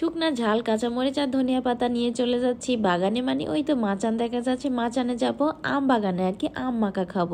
শুকনা ঝাল, কাঁচামরিচ আর ধনিয়া পাতা নিয়ে চলে যাচ্ছি বাগানে। মানে ওই তো মাচান দেখা যাচ্ছে, মাচানে যাব, আম বাগানে আর কি আম মাখা খাব।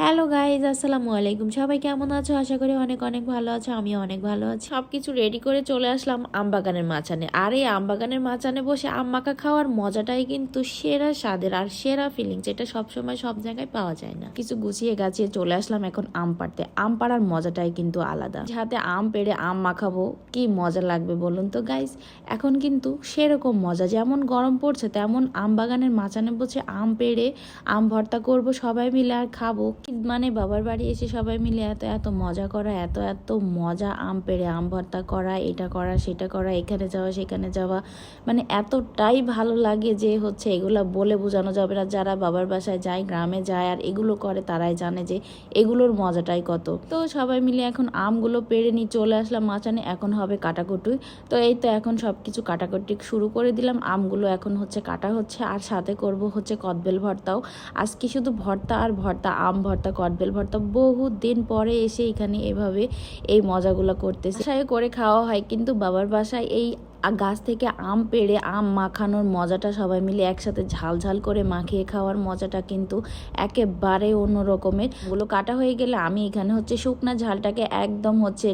হ্যালো গাইজ আসসালামু আলাইকুম। সবাই কেমন আছো? আশা করি অনেক অনেক ভালো আছো, আমিও অনেক ভালো আছি। সব কিছু রেডি করে চলে আসলাম আম বাগানের মাচানে। আর এই আম বাগানের মাচানে বসে আম মাখা খাওয়ার মজাটাই কিন্তু সেরা স্বাদের আর সেরা ফিলিংস এটা সবসময় সব জায়গায় পাওয়া যায় না। কিছু গুছিয়ে গাছিয়ে চলে আসলাম এখন আম পাড়তে। আম পাড়ার মজাটাই কিন্তু আলাদা। হাতে আম পেড়ে আম মাখাবো, কি মজা লাগবে বলুন তো গাইস এখন কিন্তু সেরকম মজা। যেমন গরম পড়ছে, তেমন আম বাগানের মাচানে বসে আম পেড়ে, আম ভর্তা করব, সবাই মিলে আর খাব। মানে বাবার বাড়ি এসে সবাই মিলে এত এত মজা করা, এত এত মজা আম পেড়ে, আম ভর্তা করা, এটা করা, সেটা করা, এখানে যাওয়া, সেখানে যাওয়া। মানে এতটাই ভালো লাগে যে হচ্ছে এগুলো বলে বোঝানো যাবে না। যারা বাবার বাসায় যায়, গ্রামে যায় আর এগুলো করে, তারাই জানে যে এগুলোর মজাটাই কত। তো সবাই মিলে এখন আমগুলো পেড়ে নিয়ে চলে আসলাম মাচানে এখন হবে কাটাকুটুই তো এই তো এখন সব কিছু কাটাকাটি শুরু করে দিলাম। আমগুলো এখন হচ্ছে কাটা হচ্ছে আর সাথে করব হচ্ছে কদবেল ভর্তাও। আজকে শুধু ভর্তা আর ভর্তা, আম ভর্তা, কদবেল ভর্তা। বহু দিন পরে এসে এখানে এভাবে এই মজাগুলো করতেছে। বাসায় করে খাওয়া হয়, কিন্তু বাবার বাসায় এই আ- গাছ থেকে আম পেড়ে আম মাখানোর মজাটা সবাই মিলে একসাথে ঝাল ঝাল করে মাখিয়ে খাওয়ার মজাটা কিন্তু একেবারে অন্য রকমের। ওগুলো কাটা হয়ে গেলে আমি এখানে হচ্ছে শুকনা ঝালটাকে একদম হচ্ছে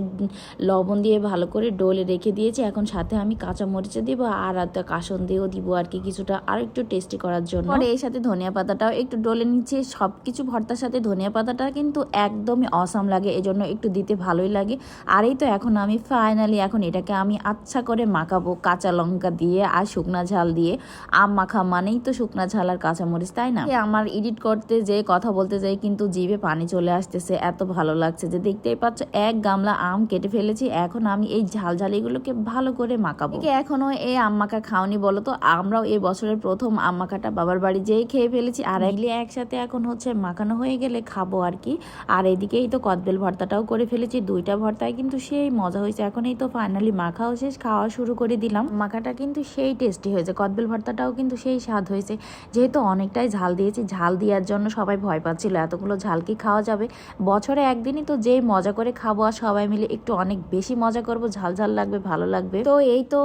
লবণ দিয়ে ভালো করে ডোলে রেখে দিয়েছি। এখন সাথে আমি কাঁচা মরিচে দিব আর একটা কাসন দিয়েও দিব আর কি কিছুটা আর একটু টেস্টি করার জন্য। পরে এর সাথে ধনিয়া পাতাটাও একটু ডোলে নিচ্ছি। সব কিছু ভর্তার সাথে ধনিয়া পাতাটা কিন্তু একদমই অসাম লাগে, এজন্য একটু দিতে ভালোই লাগে। আর এই তো এখন আমি ফাইনালি এখন এটাকে আমি আচ্ছা করে মাখাবো কাঁচা লঙ্কা দিয়ে আর শুকনা ঝাল দিয়ে। আম মাখা মানেই তো শুকনা ঝাল আর কাঁচামরিচ, তাই না? আমার এডিট করতে যে কথা বলতে যাই কিন্তু জিভে পানি চলে আসতেছে, এত ভালো লাগছে যে দেখতেই পাচ্ছ, এক গামলা আম কেটে ফেলেছি, এখন আমি এই ঝাল ঝালিগুলোকে ভালো করে মাখাবো। এখনও এই আম মাখা খাওনি বলো তো, আমরাও এই বছরের প্রথম আম মাখাটা বাবার বাড়ি যেয়ে খেয়ে ফেলেছি, আর এগুলি একসাথে এখন হচ্ছে মাখানো হয়ে গেলে খাব আর কি। আর এদিকেই তো কদবেল ভর্তাটাও করে ফেলেছি, দুইটা ভর্তায় কিন্তু সেই মজা হয়েছে এখন এই তো ফাইনালি মাখাও শেষ, খাওয়া শুরু করে। দিলাম। মাখাটা কিন্তু সেই টেস্টি হয়েছে। কদবেল ভর্তাটাও কিন্তু সেই স্বাদ হয়েছে। যেহেতু অনেকটাই ঝাল দিয়েছি, ঝাল দেওয়ার জন্য সবাই ভয় পাচ্ছিল। এতগুলো ঝাল কি খাওয়া যাবে? বছরে একদিনই তো যেই মজা করে খাব আর সবাই মিলে একটু অনেক বেশি মজা করব, ঝাল ঝাল লাগবে, ভালো লাগবে। তো এই তো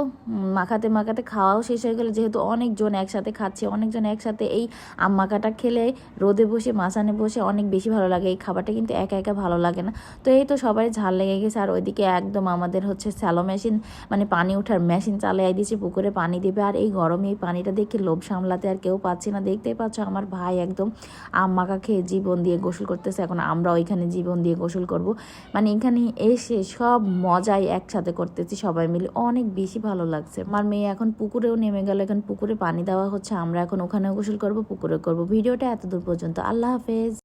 মাখাতে মাখাতে খাওয়াও শেষ হয়ে গেলো। যেহেতু অনেকজন একসাথে খাচ্ছে, অনেকজন একসাথে এই আম মাখাটা খেলে রোদে বসে মাসানে বসে অনেক বেশি ভালো লাগে। এই খাবারটা কিন্তু একা একা ভালো লাগে না। তো এই তো সবাই ঝাল লেগে গেছে। আর ওইদিকে একদম আমাদের হচ্ছে স্যালো মেশিন মানে পানি ওঠার মেশিন চালিয়ে দিয়েছে, পুকুরে পানি দেবে। আর এই গরমে এই পানিটা দেখে লোভ সামলাতে আর কেউ পাচ্ছি না। দেখতেই পাচ্ছ আমার ভাই একদম আম মাখা খেয়ে জীবন দিয়ে গোসল করতেছে। এখন আমরা ওইখানে জীবন দিয়ে গোসল করব। মানে এখানে এসে সব মজাই একসাথে করতেছি সবাই মিলে। অনেক বেশি ভালো লাগছে। আমার মেয়ে এখন পুকুরেও নেমে গেল। এখন পুকুরে পানি দেওয়া হচ্ছে। আমরা এখন ওখানেও গোসল করব পুকুরে করব। ভিডিওটা এত দূর পর্যন্ত। আল্লাহ হাফেজ।